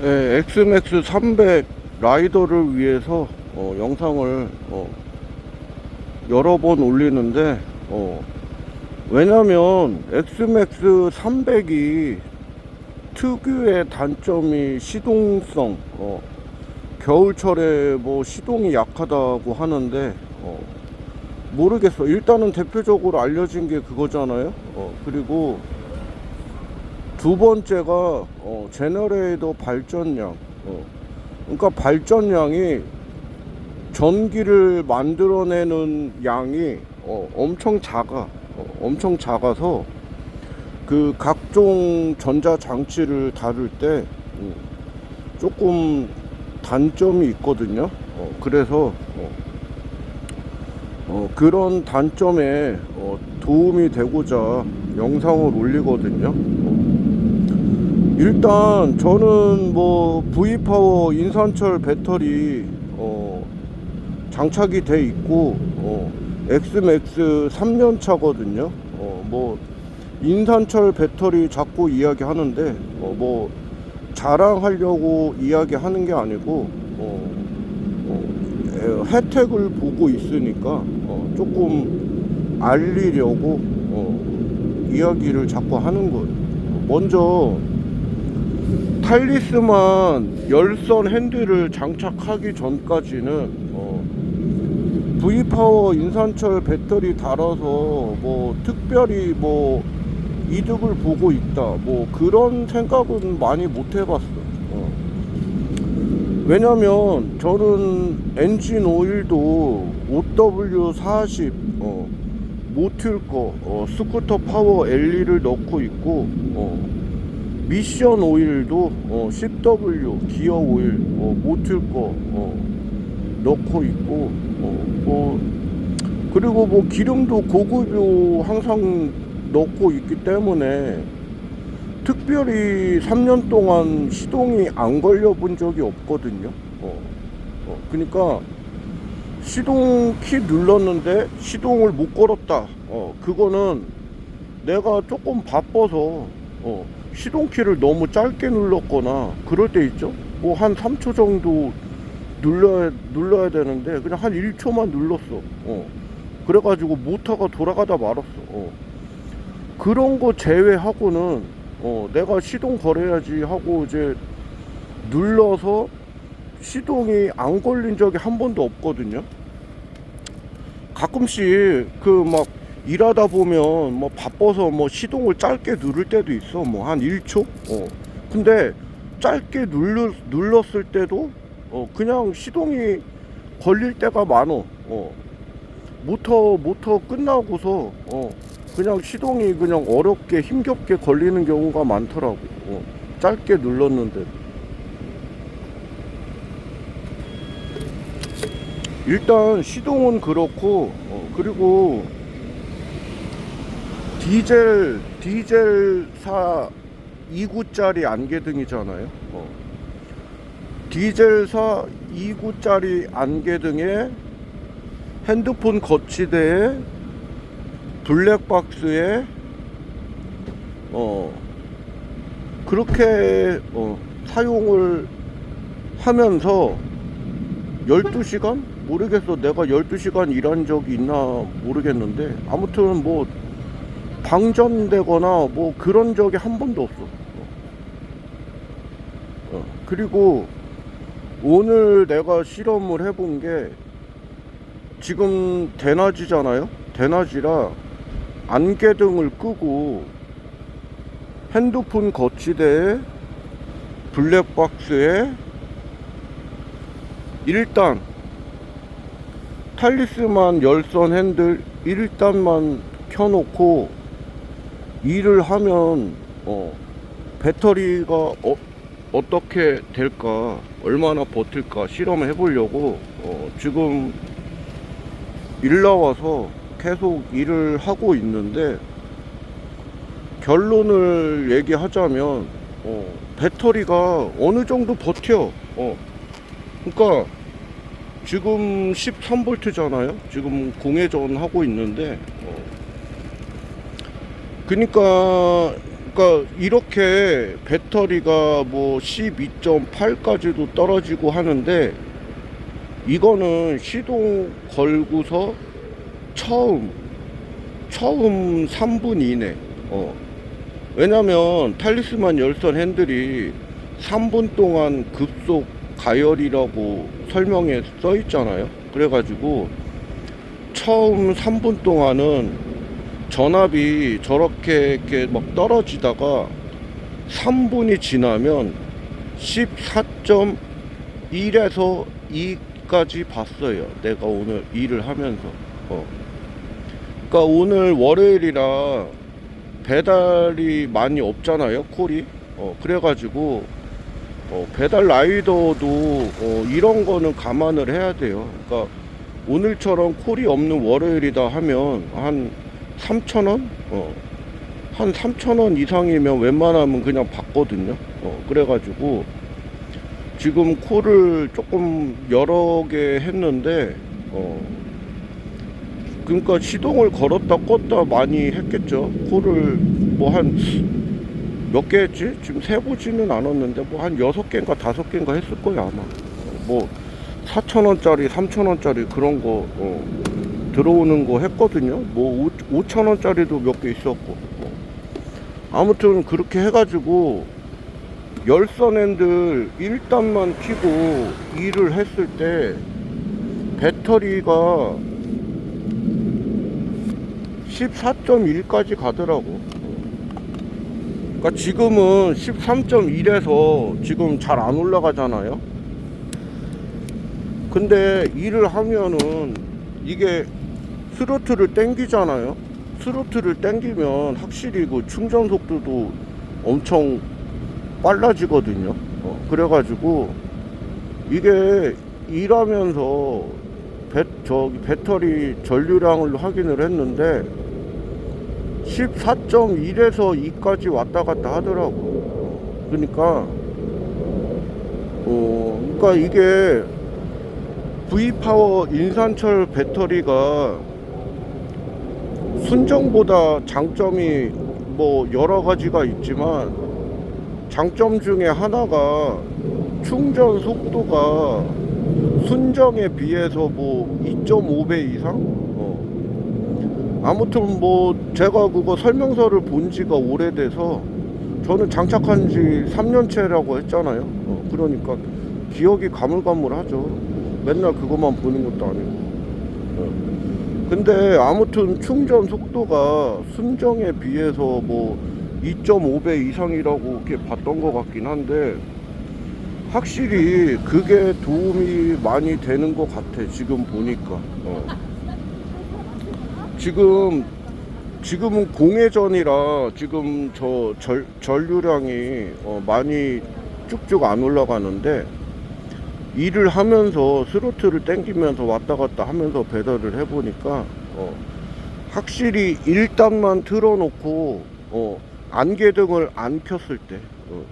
네, 엑스맥스 300 라이더를 위해서 어, 영상을 어, 여러 번 올리는데 어, 왜냐면 엑스맥스 300이 특유의 단점이 시동성 어, 겨울철에 뭐 시동이 약하다고 하는데 어, 모르겠어. 일단은 대표적으로 알려진 게 그거잖아요. 어, 그리고 두 번째가 어, 제너레이터 발전량. 어, 그러니까 발전량이 전기를 만들어내는 양이 어, 엄청 작아. 어, 엄청 작아서 그 각종 전자 장치를 다룰 때 음, 조금 단점이 있거든요. 어, 그래서 어, 어, 그런 단점에 어, 도움이 되고자 영상을 올리거든요. 어, 일단 저는 뭐 V파워 인산철 배터리 어, 장착이 돼 있고 어, 엑스맥스 3년 차거든요. 어, 뭐 인산철 배터리 자꾸 이야기하는데 어, 뭐 자랑하려고 이야기하는 게 아니고 어, 어, 에, 혜택을 보고 있으니까 어, 조금 알리려고 어, 이야기를 자꾸 하는 거예요. 먼저 탈리스만 열선 핸들을 장착하기 전까지는 어, V파워 인산철 배터리 달아서 뭐 특별히 뭐 이득을 보고 있다 뭐 그런 생각은 많이 못 해봤어 어. 왜냐면 저는 엔진 오일도 OW40 어, 모틀 거 어, 스쿠터 파워 LE를 넣고 있고 어, 미션 오일도 어, 10W 기어 오일 어, 모틀 거 어, 넣고 있고 어, 뭐 그리고 뭐 기름도 고급유 항상 넣고 있기 때문에 특별히 3년 동안 시동이 안 걸려 본 적이 없거든요. 어, 어, 그러니까 시동 키 눌렀는데 시동을 못 걸었다. 어, 그거는 내가 조금 바빠서 어, 시동키를 너무 짧게 눌렀거나 그럴 때 있죠. 뭐 한 3초 정도 눌러야 눌러야 되는데 그냥 한 1초만 눌렀어. 어. 그래가지고 모터가 돌아가다 말았어. 어. 그런 거 제외하고는 어, 내가 시동 걸어야지 하고 이제 눌러서 시동이 안 걸린 적이 한 번도 없거든요. 가끔씩 그막 일하다 보면 뭐 바빠서 뭐 시동을 짧게 누를 때도 있어. 뭐 한 1초? 어. 근데 짧게 눌렀, 눌렀을 때도 어, 그냥 시동이 걸릴 때가 많어. 어. 모터 모터 끝나고서 어, 그냥 시동이 그냥 어렵게 힘겹게 걸리는 경우가 많더라고. 어. 짧게 눌렀는데. 일단 시동은 그렇고 어, 그리고 디젤 디젤사 2구짜리 안개등이잖아요. 어. 디젤사 2구짜리 안개등에 핸드폰 거치대에 블랙박스에 어 그렇게 어, 사용을 하면서 12시간? 모르겠어. 내가 12시간 일한 적이 있나 모르겠는데 아무튼 뭐 방전되거나 뭐 그런 적이 한 번도 없어. 어, 그리고 오늘 내가 실험을 해본 게 지금 대낮이잖아요. 대낮이라 안개등을 끄고 핸드폰 거치대에 블랙박스에 일단 탈리스만 열선 핸들 1단만 켜놓고 일을 하면 어, 배터리가 어, 어떻게 될까 얼마나 버틸까 실험을 해보려고 어, 지금 일 나와서 계속 일을 하고 있는데 결론을 얘기하자면 어, 배터리가 어느 정도 버텨 어, 그러니까 지금 13V잖아요. 지금 공회전 하고 있는데, 어, 그러니까 그러니까 이렇게 배터리가 뭐 12.8까지도 떨어지고 하는데 이거는 시동 걸고서 처음 처음 3분 이내 어. 왜냐면 탈리스만 열선 핸들이 3분 동안 급속 가열이라고 설명에 써 있잖아요 그래가지고 처음 3분 동안은 전압이 저렇게 이렇게 막 떨어지다가 3분이 지나면 14.1에서 2까지 봤어요. 내가 오늘 일을 하면서. 어. 그러니까 오늘 월요일이라 배달이 많이 없잖아요. 콜이. 어, 그래가지고 어, 배달 라이더도 어, 이런 거는 감안을 해야 돼요. 그러니까 오늘처럼 콜이 없는 월요일이다 하면 한 3,000원? 어. 한 3,000원 이상이면 웬만하면 그냥 받거든요. 어, 그래가지고 지금 콜을 조금 여러 개 했는데, 어, 그러니까 시동을 걸었다 껐다 많이 했겠죠. 콜을 뭐한 몇 개 했지? 지금 세보지는 않았는데 뭐한 여섯 개인가 다섯 개인가 했을 거야 아마. 어, 뭐 4,000원짜리, 3,000원짜리 그런 거 어, 들어오는 거 했거든요. 뭐 5,000원짜리도 몇 개 있었고. 뭐. 아무튼 그렇게 해가지고 열선 핸들 1단만 키고 일을 했을 때 배터리가 14.1까지 가더라고. 그러니까 지금은 13.1에서 지금 잘 안 올라가잖아요. 근데 일을 하면은 이게 스로틀을 땡기잖아요. 스로틀을 땡기면 확실히 그 충전 속도도 엄청 빨라지거든요. 어, 그래가지고 이게 일하면서 배, 저기 배터리 전류량을 확인을 했는데 14.1에서 2까지 왔다 갔다 하더라고. 그러니까 어, 그러니까 이게 V파워 인산철 배터리가 순정보다 장점이 뭐 여러 가지가 있지만 장점 중에 하나가 충전 속도가 순정에 비해서 뭐 2.5배 이상? 어. 아무튼 뭐 제가 그거 설명서를 본 지가 오래돼서 저는 장착한 지 3년째라고 했잖아요. 어, 그러니까 기억이 가물가물하죠. 맨날 그것만 보는 것도 아니고. 어. 근데 아무튼 충전 속도가 순정에 비해서 뭐 2.5배 이상이라고 이렇게 봤던 것 같긴 한데 확실히 그게 도움이 많이 되는 것 같아 지금 보니까 어. 지금 지금은 공회전이라 지금 저 절, 전류량이 어, 많이 쭉쭉 안 올라가는데 일을 하면서 스로틀을 땡기면서 왔다 갔다 하면서 배달을 해보니까 어, 확실히 1단만 틀어놓고 어, 안개등을 안 켰을 때 어,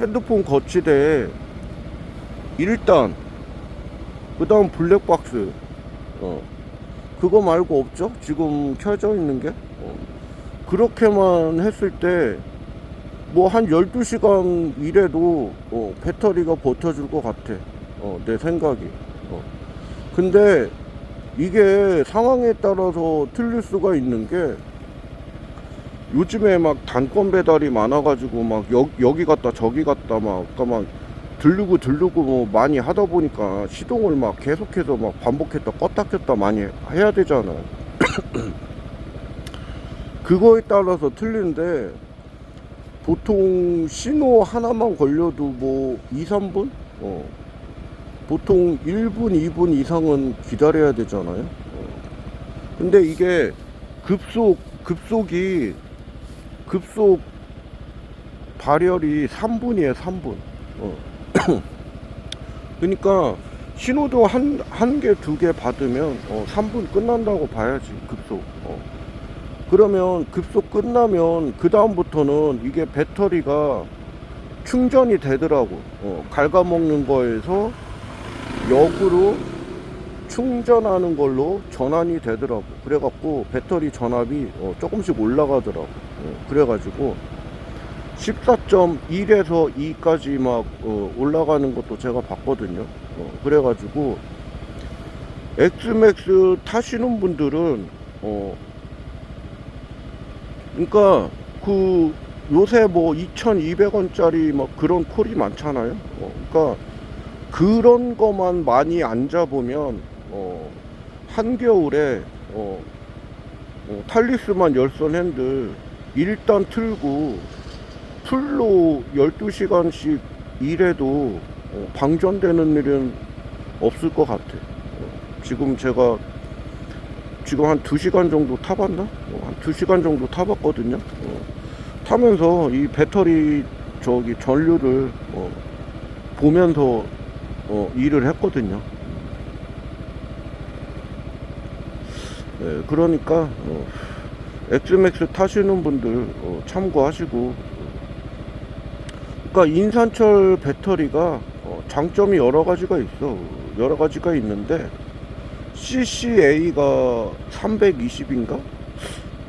핸드폰 거치대에 1단 그 다음 블랙박스 어, 그거 말고 없죠? 지금 켜져 있는 게? 어, 그렇게만 했을 때 뭐 한 12시간 일해도 어, 배터리가 버텨줄 것 같아 어, 내 생각이 어. 근데 이게 상황에 따라서 틀릴 수가 있는 게 요즘에 막 단건 배달이 많아가지고 막 여, 여기 갔다 저기 갔다 막, 그러니까 막 들르고 들르고 뭐 많이 하다 보니까 시동을 막 계속해서 막 반복했다 껐다 켰다 많이 해야 되잖아. 그거에 따라서 틀린데 보통 신호 하나만 걸려도 뭐 2, 3분? 어. 보통 1분, 2분 이상은 기다려야 되잖아요. 어. 근데 이게 급속, 급속이 급속 발열이 3분이에요, 3분. 어. 그러니까 신호도 한, 한 개, 두 개 받으면 어, 3분 끝난다고 봐야지, 급속. 어. 그러면 급속 끝나면 그 다음부터는 이게 배터리가 충전이 되더라고. 어, 갉아먹는 거에서 역으로 충전하는 걸로 전환이 되더라고. 그래갖고 배터리 전압이 어, 조금씩 올라가더라고. 어, 그래가지고 14.1에서 2까지 막 어, 올라가는 것도 제가 봤거든요. 어, 그래가지고 엑스맥스 타시는 분들은 어 그러니까 그 요새 뭐 2,200원짜리 막 그런 콜이 많잖아요. 어, 그러니까 그런 거만 많이 안 잡으면 어 한겨울에 어, 어, 탈리스만 열선 핸들 일단 틀고 풀로 12시간씩 일해도 어, 방전되는 일은 없을 것 같아. 어, 지금 제가 지금 한 2시간 정도 타봤나? 어, 한 2시간 정도 타봤거든요. 어, 타면서 이 배터리 저기 전류를 어, 보면서 어, 일을 했거든요. 네, 그러니까 어, 엑스맥스 타시는 분들 어, 참고하시고 그러니까 인산철 배터리가 어, 장점이 여러 가지가 있어 여러 가지가 있는데 CCA가 320인가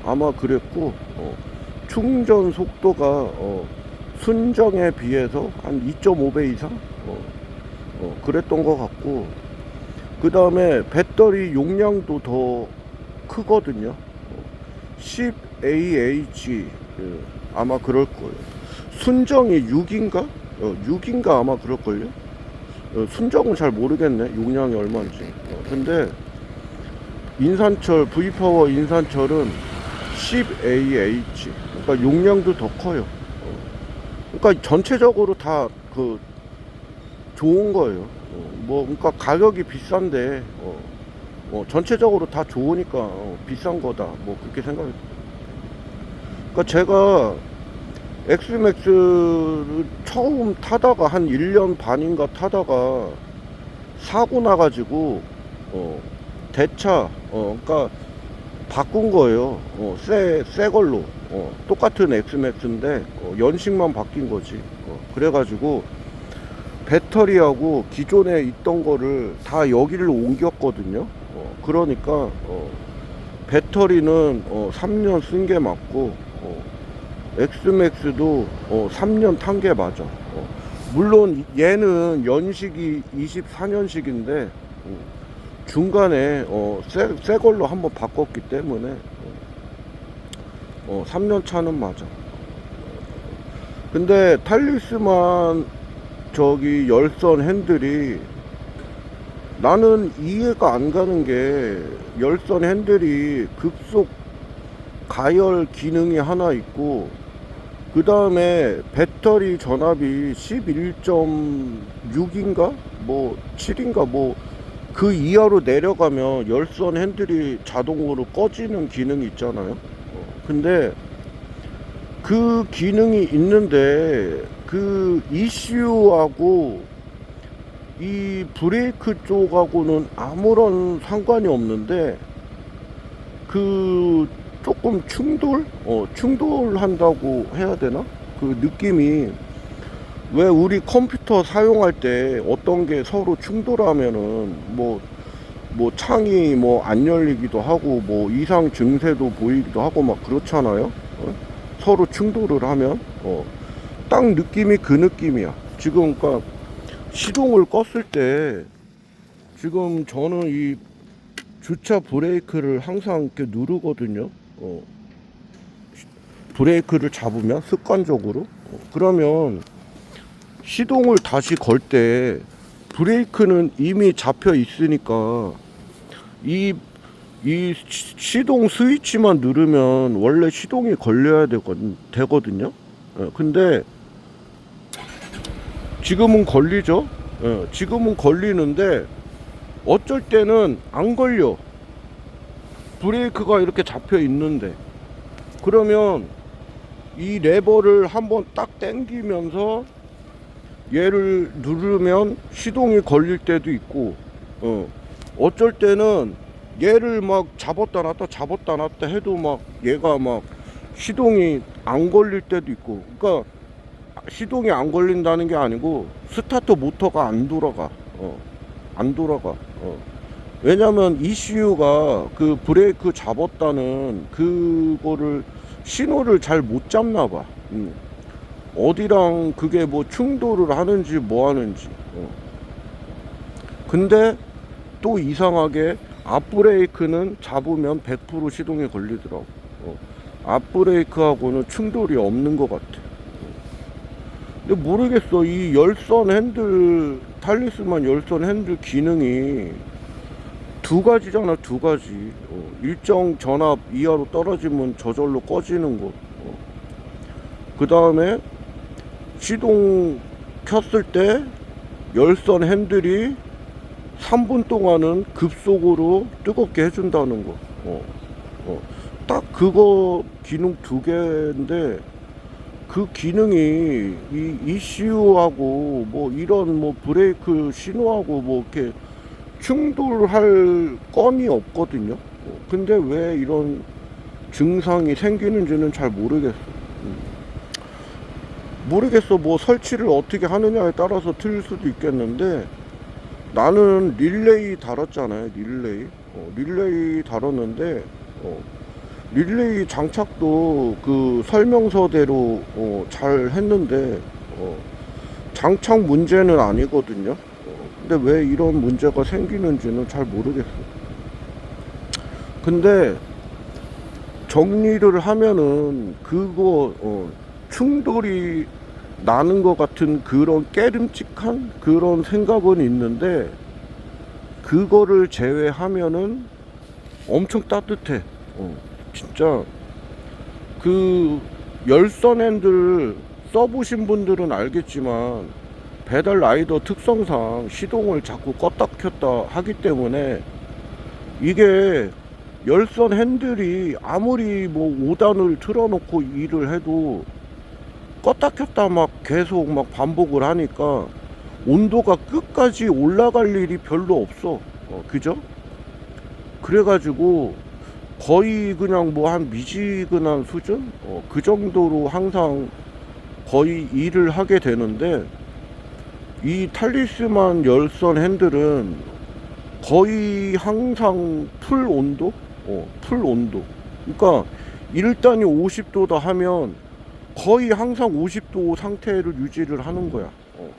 아마 그랬고 어, 충전 속도가 어, 순정에 비해서 한 2.5배 이상 어, 어, 그랬던 것 같고 그 다음에 배터리 용량도 더 크거든요 10AH 예, 아마 그럴 거예요 순정이 6인가? 어, 6인가 아마 그럴걸요? 어, 순정은 잘 모르겠네. 용량이 얼마인지. 어, 근데 인산철, V파워 인산철은 10AH. 그러니까 용량도 더 커요. 어, 그러니까 전체적으로 다 그 좋은 거예요. 어, 뭐 그러니까 가격이 비싼데 어, 어, 전체적으로 다 좋으니까 어, 비싼 거다. 뭐 그렇게 생각이. 그러니까 제가 엑스맥스를 처음 타다가 한 1년 반인가 타다가 사고 나가지고 어 대차 어 그러니까 바꾼 거예요. 어, 새, 새 걸로. 어, 똑같은 엑스맥스인데 어, 연식만 바뀐 거지. 어, 그래가지고 배터리하고 기존에 있던 거를 다 여기를 옮겼거든요. 어, 그러니까 어, 배터리는 어, 3년 쓴 게 맞고 어, 엑스맥스도 어, 3년 탄게 맞아. 어, 물론 얘는 연식이 24년식인데 중간에 어, 새, 새 걸로 한번 바꿨기 때문에 어, 3년 차는 맞아. 근데 탈리스만 저기 열선 핸들이 나는 이해가 안 가는 게 열선 핸들이 급속 가열 기능이 하나 있고 그 다음에 배터리 전압이 11.6인가 뭐 7인가 뭐 그 이하로 내려가면 열선 핸들이 자동으로 꺼지는 기능이 있잖아요. 어, 근데 그 기능이 있는데 그 ECU하고 이 브레이크 쪽하고는 아무런 상관이 없는데 그 조금 충돌? 어, 충돌한다고 해야 되나? 그 느낌이 왜 우리 컴퓨터 사용할 때 어떤 게 서로 충돌하면은 뭐, 뭐 창이 뭐 안 열리기도 하고 뭐 이상 증세도 보이기도 하고 막 그렇잖아요. 어? 서로 충돌을 하면 어, 딱 느낌이 그 느낌이야. 지금 그러니까 시동을 껐을 때 지금 저는 이 주차 브레이크를 항상 이렇게 누르거든요. 어, 브레이크를 잡으면 습관적으로 어, 그러면 시동을 다시 걸 때 브레이크는 이미 잡혀 있으니까 이, 이 시- 시동 스위치만 누르면 원래 시동이 걸려야 되거든, 되거든요. 어, 근데 지금은 걸리죠. 어, 지금은 걸리는데 어쩔 때는 안 걸려. 브레이크가 이렇게 잡혀 있는데 그러면 이 레버를 한번 딱 당기면서 얘를 누르면 시동이 걸릴 때도 있고 어. 어쩔 때는 얘를 막 잡았다 놨다 잡았다 놨다 해도 막 얘가 막 시동이 안 걸릴 때도 있고 그러니까 시동이 안 걸린다는 게 아니고 스타트 모터가 안 돌아가 어. 안 돌아가 어 왜냐면 ECU가 그 브레이크 잡았다는 그거를 신호를 잘 못 잡나 봐. 음. 어디랑 그게 뭐 충돌을 하는지 뭐 하는지. 어. 근데 또 이상하게 앞브레이크는 잡으면 100% 시동이 걸리더라고. 어. 앞브레이크하고는 충돌이 없는 것 같아. 근데 모르겠어. 이 열선 핸들, 탈리스만 열선 핸들 기능이 두 가지잖아, 두 가지. 어, 일정 전압 이하로 떨어지면 저절로 꺼지는 거. 어. 그 다음에 시동 켰을 때 열선 핸들이 3분 동안은 급속으로 뜨겁게 해준다는 거. 어, 어. 딱 그거 기능 두 개인데 그 기능이 이 ECU하고 뭐 이런 뭐 브레이크 신호하고 뭐 이렇게 충돌할 건이 없거든요. 어, 근데 왜 이런 증상이 생기는지는 잘 모르겠어. 음. 모르겠어. 뭐 설치를 어떻게 하느냐에 따라서 틀릴 수도 있겠는데 나는 릴레이 달았잖아요. 릴레이. 어, 릴레이 달았는데 어, 릴레이 장착도 그 설명서대로 어, 잘 했는데 어, 장착 문제는 아니거든요. 어, 근데 왜 이런 문제가 생기는지는 잘 모르겠어. 근데 정리를 하면은 그거 어, 충돌이 나는 것 같은 그런 깨름직한 그런 생각은 있는데 그거를 제외하면은 엄청 따뜻해. 어, 진짜 그 열선 핸들 써보신 분들은 알겠지만 배달 라이더 특성상 시동을 자꾸 껐다 켰다 하기 때문에 이게 열선 핸들이 아무리 뭐 5단을 틀어놓고 일을 해도 껐다 켰다 막 계속 막 반복을 하니까 온도가 끝까지 올라갈 일이 별로 없어. 어, 그죠? 그래가지고 거의 그냥 뭐 한 미지근한 수준? 어, 그 정도로 항상 거의 일을 하게 되는데 이 탈리스만 열선 핸들은 거의 항상 풀 온도? 어, 풀 온도. 그러니까 1단이 50도다 하면 거의 항상 50도 상태를 유지를 하는 거야. 어.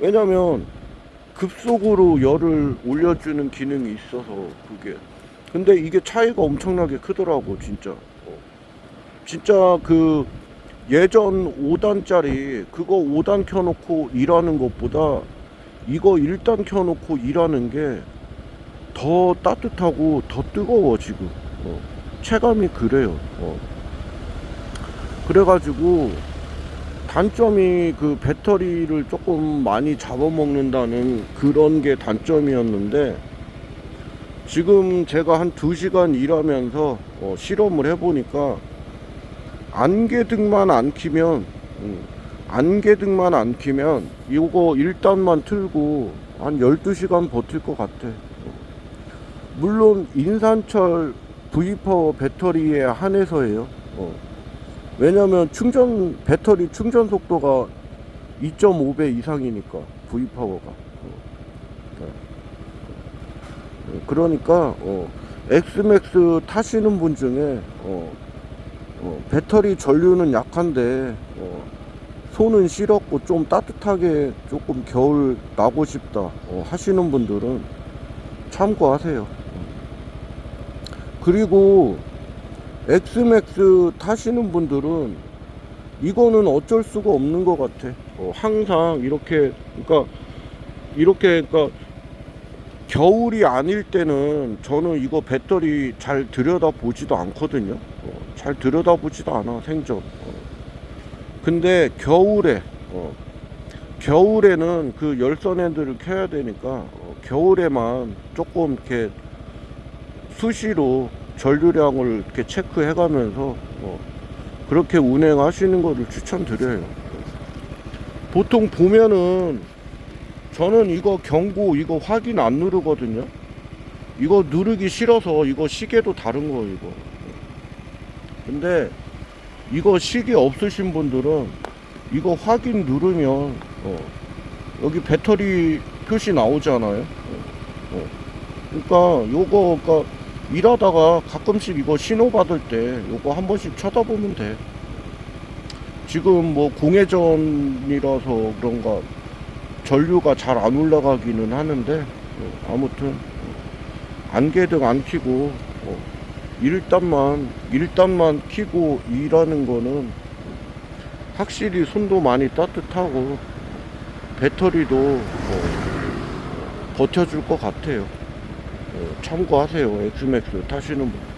왜냐면 급속으로 열을 올려주는 기능이 있어서 그게. 근데 이게 차이가 엄청나게 크더라고 진짜. 어. 진짜 그 예전 5단짜리 그거 5단 켜놓고 일하는 것보다 이거 1단 켜놓고 일하는 게 더 따뜻하고 더 뜨거워 지금. 어. 체감이 그래요. 어. 그래가지고 단점이 그 배터리를 조금 많이 잡아먹는다는 그런 게 단점이었는데 지금 제가 한 2시간 일하면서 어, 실험을 해보니까 안개등만 안 키면 음, 안개등만 안 키면 이거 일단만 틀고 한 12시간 버틸 것 같아 어. 물론 인산철 V파워 배터리에 한해서예요 어. 왜냐면 충전 배터리 충전 속도가 2.5배 이상이니까 V 파워가 어. 네. 그러니까 어, 엑스맥스 타시는 분 중에 어, 어, 배터리 전류는 약한데 어, 손은 시렵고 좀 따뜻하게 조금 겨울 나고 싶다 어, 하시는 분들은 참고하세요. 그리고 엑스맥스 타시는 분들은 이거는 어쩔 수가 없는 것 같아. 어, 항상 이렇게 그러니까 이렇게 그러니까 겨울이 아닐 때는 저는 이거 배터리 잘 들여다 보지도 않거든요. 어, 잘 들여다 보지도 않아 생전. 어. 근데 겨울에 어, 겨울에는 그 열선 핸들을 켜야 되니까 어, 겨울에만 조금 이렇게 수시로 전류량을 이렇게 체크해 가면서 어, 그렇게 운행하시는 것을 추천드려요. 보통 보면은 저는 이거 경고 이거 확인 안 누르거든요. 이거 누르기 싫어서 이거 시계도 다른 거 이거. 근데 이거 시계 없으신 분들은 이거 확인 누르면 어, 여기 배터리 표시 나오잖아요. 어, 어. 그러니까 요거 그러니까 일하다가 가끔씩 이거 신호 받을 때 요거 한 번씩 쳐다보면 돼. 지금 뭐 공회전이라서 그런가 전류가 잘 안 올라가기는 하는데 어, 아무튼 안개등 안 켜고 어, 일단만 일단만 켜고 일하는 거는 확실히 손도 많이 따뜻하고 배터리도 어, 버텨줄 것 같아요. 어, 참고하세요. 엑스맥스 타시는 분. 어,